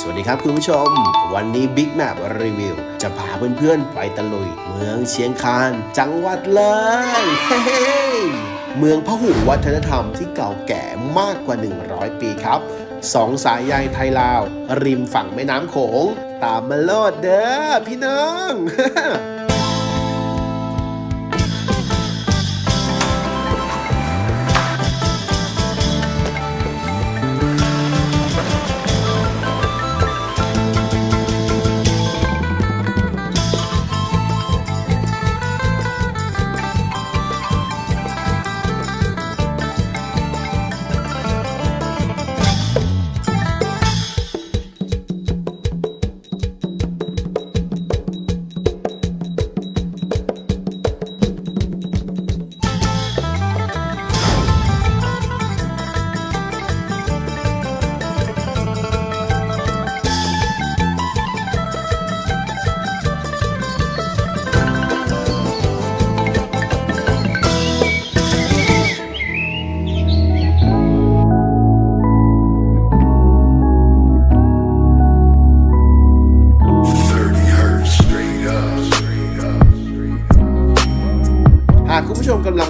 สวัสดีครับคุณผู้ชม วันนี้ Big Map Review จะพาเพื่อนๆ ไปตะลุย เมืองเชียงคานจังหวัดเลยเฮ้ๆเมืองพหุวัฒนธรรมที่เก่าแก่มากกว่า 100 ปีครับสองสายใยไทยลาว ริมฝั่งแม่น้ำโขง ตามมาโลดเด้อพี่น้อง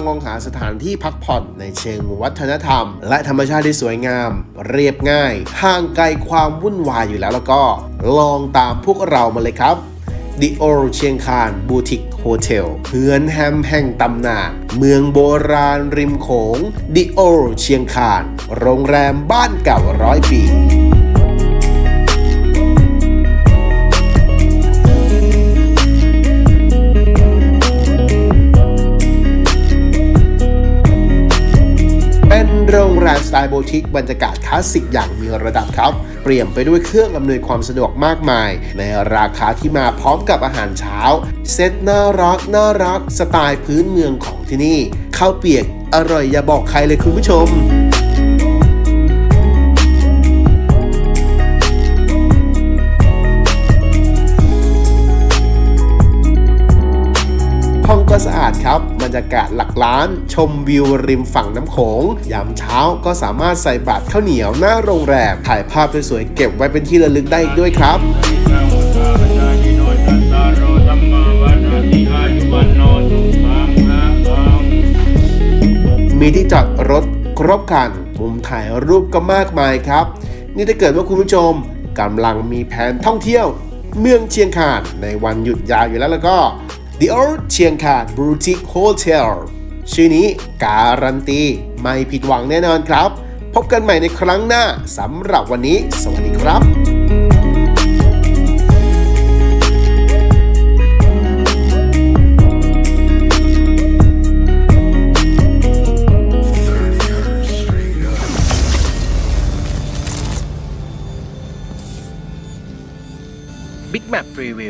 มองหาสถานที่พักผ่อนในเชิงวัฒนธรรม และธรรมชาติที่สวยงาม เรียบง่ายห่างไกลความวุ่นวายอยู่แล้วแล้วก็ลองตามพวกเรามาเลยครับ The Old เชียงคานบูติกโฮเทลเฮือนแฮมแห่งตำนาน เมืองโบราณริมโขง The Old เชียงคาน โรงแรมบ้านเก่าร้อยปี โรงแรมสไตล์โบทิกบรรยากาศคลาสสิกอย่างมีระดับครับ เปลี่ยนไปด้วยเครื่องอำนวยความสะดวกมากมาย ในราคาที่มาพร้อมกับอาหารเช้า เซตน่ารักน่ารัก สไตล์พื้นเมืองของที่นี่ข้าวเปียกอร่อยอย่าบอกใครเลยคุณผู้ชม องก็สะอาดครับบรรยากาศหลักล้าน ชมวิวริมฝั่งน้ำโขง ยามเช้าก็สามารถใส่บาตรข้าวเหนียวหน้าโรงแรม ถ่ายภาพสวยๆเก็บไว้เป็นที่ระลึกได้อีกด้วยครับมีที่จอดรถครบครัน มุมถ่ายรูปก็มากมายครับ นี่ถ้าเกิดว่าคุณผู้ชมกำลังมีแผนท่องเที่ยว เมืองเชียงคานในวันหยุดยาวอยู่แล้วแล้วก็ The Old เชียงคาน Boutique Hotel ชื่อนี้การันตี ไม่ผิดหวังแน่นอนครับ พบกันใหม่ในครั้งหน้าสำหรับวันนี้ สวัสดีครับ Big Map Review